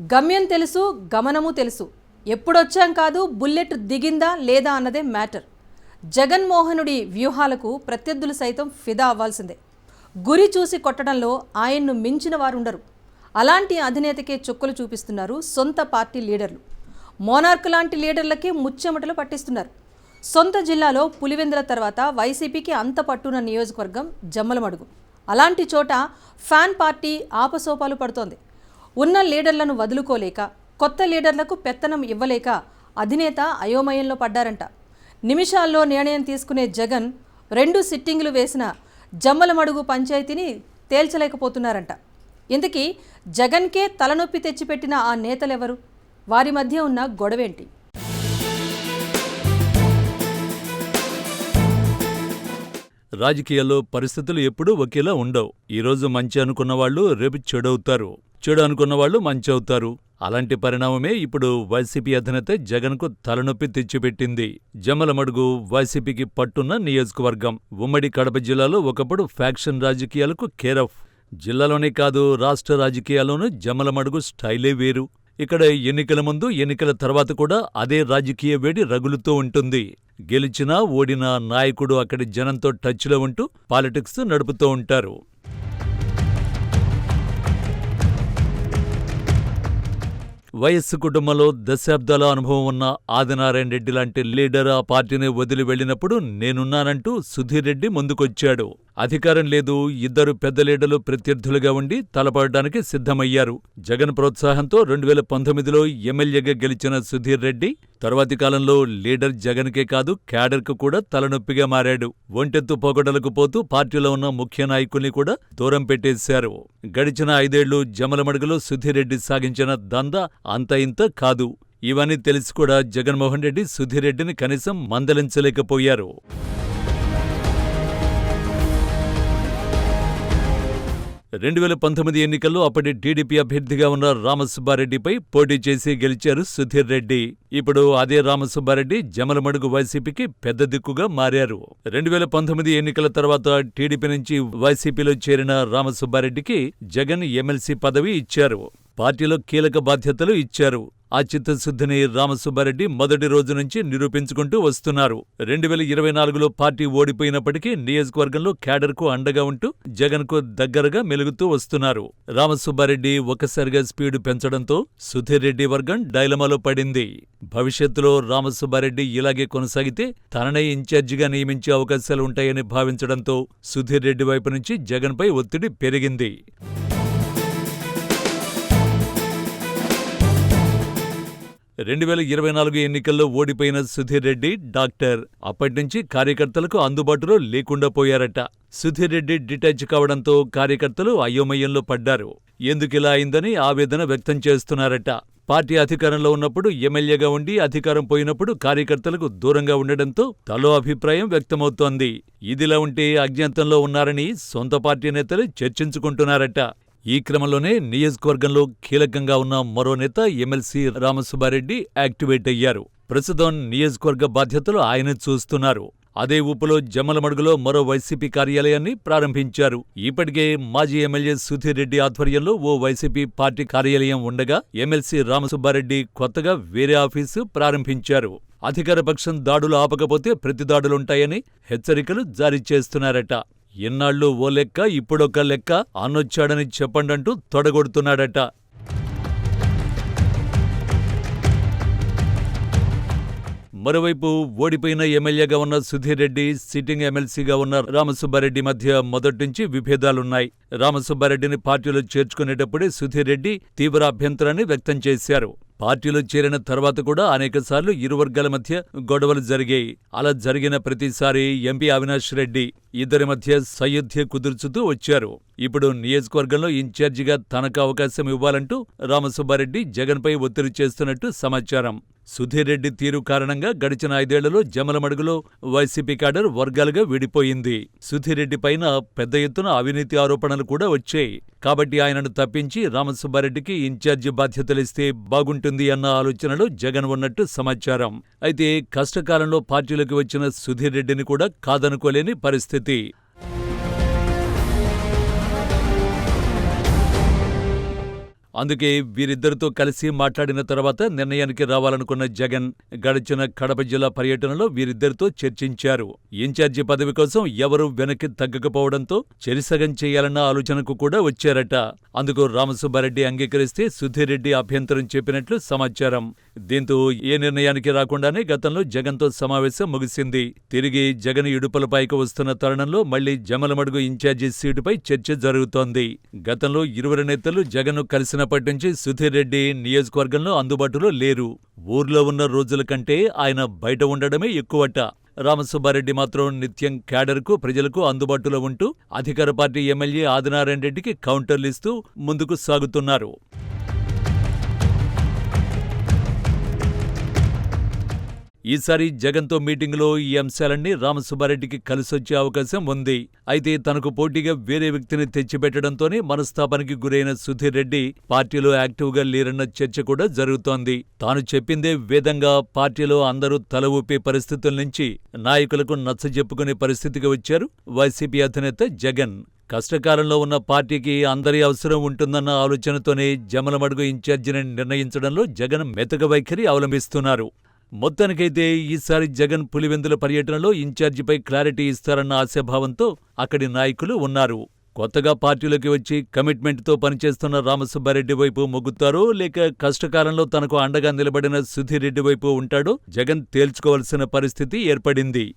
గమ్యం తెలుసు గమనము తెలుసు. ఎప్పుడొచ్చాం కాదు బుల్లెట్ దిగిందా లేదా అన్నదే మ్యాటర్. జగన్మోహనుడి వ్యూహాలకు ప్రత్యర్థులు సైతం ఫిదా అవ్వాల్సిందే. గురి చూసి కొట్టడంలో ఆయన్ను మించిన వారుండరు. అలాంటి అధినేతకే చుక్కలు చూపిస్తున్నారు సొంత పార్టీ లీడర్లు. మోనార్క్ లాంటి లీడర్లకే ముచ్చెమటలు పట్టిస్తున్నారు. సొంత జిల్లాలో పులివెందుల తర్వాత వైసీపీకి అంత పట్టున్న నియోజకవర్గం జమ్మలమడుగు. అలాంటి చోట ఫ్యాన్ పార్టీ ఆపసోపాలు పడుతోంది. ఉన్న లీడర్లను వదులుకోలేక కొత్త లీడర్లకు పెత్తనం ఇవ్వలేక అధినేత అయోమయంలో పడ్డారంట. నిమిషాల్లో నిర్ణయం తీసుకునే జగన్ రెండు సిట్టింగులు వేసిన జమ్మలమడుగు పంచాయతీని తేల్చలేకపోతున్నారంట. ఇంతకీ జగన్కే తలనొప్పి తెచ్చిపెట్టిన ఆ నేతలెవరు? వారి మధ్య ఉన్న గొడవేంటి? రాజకీయాల్లో పరిస్థితులు ఎప్పుడూ ఒకేలా ఉండవు. ఈరోజు మంచి అనుకున్న వాళ్ళు రేపు చెడవుతారు చెడు అనుకున్న వాళ్ళు మంచి అవుతారు అలాంటి పరిణామమే ఇప్పుడు వైసీపీ అధినేత జగన్కు తలనొప్పి తెచ్చిపెట్టింది. జమలమడుగు వైసీపీకి పట్టున్న నియోజకవర్గం. ఉమ్మడి కడప జిల్లాలో ఒకప్పుడు ఫ్యాక్షన్ రాజకీయాలకు కేరఫ్ జిల్లాలోనే కాదు రాష్ట్ర రాజకీయాల్లోనూ జమలమడుగు స్టైలే వేరు. ఇక్కడ ఎన్నికల ముందు ఎన్నికల తర్వాత కూడా అదే రాజకీయ వేడి రగులుతూ ఉంటుంది. గెలిచినా ఓడినా నాయకుడు అక్కడి జనంతో టచ్లో ఉంటూ పాలిటిక్స్ నడుపుతూ ఉంటారు. వైఎస్ కుటుంబంలో దశాబ్దాల అనుభవం ఉన్న ఆదినారాయణ రెడ్డి లాంటి లీడర్ ఆ పార్టీని వదిలి వెళ్ళినప్పుడు నేనున్నానంటూ సుధీర్ రెడ్డి ముందుకొచ్చాడు. అధికారం లేదు ఇద్దరు పెద్ద లీడర్లు ప్రత్యర్థులుగా ఉండి తలపడడానికి సిద్ధమయ్యారు. జగన్ ప్రోత్సాహంతో రెండు వేల పంతొమ్మిదిలో ఎమ్మెల్యేగా గెలిచిన సుధీర్ రెడ్డి తర్వాతి కాలంలో లీడర్ జగన్కే కాదు క్యాడర్కు కూడా తలనొప్పిగా మారాడు. ఒంటెత్తు పొగడలకు పోతూ పార్టీలో ఉన్న ముఖ్య నాయకుల్ని కూడా దూరం పెట్టేశారు. గడిచిన ఐదేళ్ళు జమలమడుగులో సుధీర్ రెడ్డి సాగించిన దంద అంత ఇంత కాదు. ఇవన్నీ తెలిసి కూడా జగన్మోహన్ రెడ్డి సుధీర్ రెడ్డిని కనీసం మందలించలేకపోయారు. రెండు వేల పంతొమ్మిది ఎన్నికల్లో అప్పటి టీడీపీ అభ్యర్థిగా ఉన్న రామసుబ్బారెడ్డిపై పోటీ చేసి గెలిచారు సుధీర్ రెడ్డి. ఇప్పుడు అదే రామసుబ్బారెడ్డి జమలమడుగు వైసీపీకి పెద్ద దిక్కుగా మారారు. రెండు వేల పంతొమ్మిది ఎన్నికల తర్వాత టీడీపీ నుంచి వైసీపీలో చేరిన రామసుబ్బారెడ్డికి జగన్ ఎమ్మెల్సీ పదవి ఇచ్చారు. పార్టీలో కీలక బాధ్యతలు ఇచ్చారు. ఆ చిత్తశుద్ధిని రామసుబ్బారెడ్డి మొదటి రోజు నుంచి నిరూపించుకుంటూ వస్తున్నారు. రెండు వేల ఇరవై నాలుగులో పార్టీ ఓడిపోయినప్పటికీ నియోజకవర్గంలో క్యాడర్కు అండగా ఉంటూ జగన్కు దగ్గరగా మెలుగుతూ వస్తున్నారు. రామసుబ్బారెడ్డి ఒక్కసారిగా స్పీడు పెంచడంతో సుధీర్ రెడ్డి వర్గం డైలమాలో పడింది. భవిష్యత్తులో రామసుబ్బారెడ్డి ఇలాగే కొనసాగితే తననే ఇన్ఛార్జిగా నియమించే అవకాశాలు ఉంటాయని భావించడంతో సుధీర్ రెడ్డి వైపు నుంచి జగన్పై ఒత్తిడి పెరిగింది. రెండు వేల ఇరవై నాలుగు ఎన్నికల్లో ఓడిపోయిన సుధీర్ రెడ్డి డాక్టర్ అప్పటినుంచి కార్యకర్తలకు అందుబాటులో లేకుండా పోయారట. సుధీర్ రెడ్డి డిటాచ్ కావడంతో కార్యకర్తలు అయోమయంలో పడ్డారు. ఎందుకిలా అయిందని ఆవేదన వ్యక్తం చేస్తున్నారట. పార్టీ అధికారంలో ఉన్నప్పుడు ఎమ్మెల్యేగా ఉండి అధికారం పోయినప్పుడు కార్యకర్తలకు దూరంగా ఉండడంతో తలో అభిప్రాయం వ్యక్తమవుతోంది. ఇదిలా ఉంటే అజ్ఞాతంలో ఉన్నారని సొంత పార్టీ నేతలు చర్చించుకుంటున్నారట. ఈ క్రమంలోనే నియోజకవర్గంలో కీలకంగా ఉన్న మరో నేత ఎమ్మెల్సీ రామసుబ్బారెడ్డి యాక్టివేట్ అయ్యారు. ప్రస్తుతం నియోజకవర్గ బాధ్యతలు ఆయన చూస్తున్నారు. అదే ఊపులో జమ్మలమడుగులో మరో వైసీపీ కార్యాలయాన్ని ప్రారంభించారు. ఇప్పటికే మాజీ ఎమ్మెల్యే సుధీర్ రెడ్డి ఆధ్వర్యంలో ఓ వైసీపీ పార్టీ కార్యాలయం ఉండగా ఎమ్మెల్సీ రామసుబ్బారెడ్డి కొత్తగా వేరే ఆఫీసు ప్రారంభించారు. అధికార పక్షం దాడులు ఆపకపోతే ప్రతిదాడులుంటాయని హెచ్చరికలు జారీ చేస్తున్నారట. ఇన్నాళ్ళు ఓ లెక్క ఇప్పుడొక లెక్క అన్నొచ్చాడని చెప్పండంటూ తొడగొడుతున్నాడట. మరోవైపు ఓడిపోయిన ఎమ్మెల్యేగా ఉన్న సుధీర్ రెడ్డి సిట్టింగ్ ఎమ్మెల్సీగా ఉన్న రామసుబ్బారెడ్డి మధ్య మొదటించి విభేదాలున్నాయి. రామసుబ్బారెడ్డిని పార్టీలో చేర్చుకునేటప్పుడే సుధీర్ రెడ్డి తీవ్ర అభ్యంతరాన్ని వ్యక్తం చేశారు. పార్టీలో చేరిన తర్వాత కూడా అనేకసార్లు ఇరు వర్గాల మధ్య గొడవలు జరిగాయి. అలా జరిగిన ప్రతిసారి ఎంపీ అవినాష్ రెడ్డి ఇద్దరి మధ్య సయోధ్య కుదుర్చుతూ వచ్చారు. ఇప్పుడు నియోజకవర్గంలో ఇన్ఛార్జిగా తనకు అవకాశం ఇవ్వాలంటూ రామసుబ్బారెడ్డి జగన్పై ఒత్తిడి చేస్తున్నట్టు సమాచారం. సుధీర్ రెడ్డి తీరు కారణంగా గడిచిన ఐదేళ్ళలో జమలమడుగులో వైసీపీ కాడర్ వర్గాలుగా విడిపోయింది. సుధీర్ రెడ్డి పైన పెద్ద ఎత్తున అవినీతి ఆరోపణలు కూడా వచ్చాయి. కాబట్టి ఆయనను తప్పించి రామసుబ్బారెడ్డికి ఇన్ఛార్జి బాధ్యతలిస్తే బాగుంటుంది అన్న ఆలోచనలో జగన్ ఉన్నట్టు సమాచారం. అయితే కష్టకాలంలో పార్టీలోకి వచ్చిన సుధీర్ రెడ్డిని కూడా కాదనుకోలేని పరిస్థితి. berhenti. అందుకే వీరిద్దరితో కలిసి మాట్లాడిన తర్వాత నిర్ణయానికి రావాలనుకున్న జగన్ గడిచిన కడప జిల్లా పర్యటనలో వీరిద్దరితో చర్చించారు. ఇన్ఛార్జి పదవి కోసం ఎవరూ వెనక్కి తగ్గకపోవడంతో చెరిసగం చేయాలన్న ఆలోచనకు కూడా వచ్చారట. అందుకు రామసుబ్బారెడ్డి అంగీకరిస్తే సుధీర్ రెడ్డి అభ్యంతరం చెప్పినట్లు సమాచారం. దీంతో ఏ నిర్ణయానికి రాకుండానే గతంలో జగన్తో సమావేశం ముగిసింది. తిరిగి జగన్ ఇడుపలపైకి వస్తున్న తరుణంలో మళ్ళీ జమలమడుగు ఇన్ఛార్జి సీటుపై చర్చ జరుగుతోంది. గతంలో ఇరువురు నేతలు జగన్ను కలిసిన చిన్నప్పటినుంచి సుధీర్ రెడ్డి నియోజకవర్గంలో అందుబాటులో లేరు. ఊర్లో ఉన్న రోజుల కంటే ఆయన బయట ఉండడమే ఎక్కువట. రామసుబ్బారెడ్డి మాత్రం నిత్యం క్యాడర్కు ప్రజలకు అందుబాటులో ఉంటూ అధికార పార్టీ ఎమ్మెల్యే ఆదినారాయణ రెడ్డికి కౌంటర్లిస్తూ ముందుకు సాగుతున్నారు. ఈసారి జగన్తో మీటింగులో ఈ అంశాలన్నీ రామసుబ్బారెడ్డికి కలిసొచ్చే అవకాశం ఉంది. అయితే తనకు పోటీగా వేరే వ్యక్తిని తెచ్చిపెట్టడంతోనే మనస్తాపానికి గురైన సుధీర్ రెడ్డి పార్టీలో యాక్టివ్గా లేరన్న చర్చ కూడా జరుగుతోంది. తాను చెప్పిందే వేదంగా పార్టీలో అందరూ తల ఊపే పరిస్థితుల నుంచి నాయకులకు నచ్చజెప్పుకునే పరిస్థితికి వచ్చారు వైసీపీ అధినేత జగన్. కష్టకాలంలో ఉన్న పార్టీకి అందరి అవసరం ఉంటుందన్న ఆలోచనతోనే జమలమడుగు ఇన్ఛార్జిని నిర్ణయించడంలో జగన్ మెతక వైఖరి అవలంబిస్తున్నారు. మొత్తానికైతే ఈసారి జగన్ పులివెందుల పర్యటనలో ఇన్ఛార్జిపై క్లారిటీ ఇస్తారన్న ఆశాభావంతో అక్కడి నాయకులు ఉన్నారు. కొత్తగా పార్టీలోకి వచ్చి కమిట్మెంట్తో పనిచేస్తున్న రామసుబ్బారెడ్డి వైపు మొగ్గుతారో లేక కష్టకాలంలో తనకు అండగా నిలబడిన సుధీరెడ్డి వైపు ఉంటాడో జగన్ తేల్చుకోవలసిన పరిస్థితి ఏర్పడింది.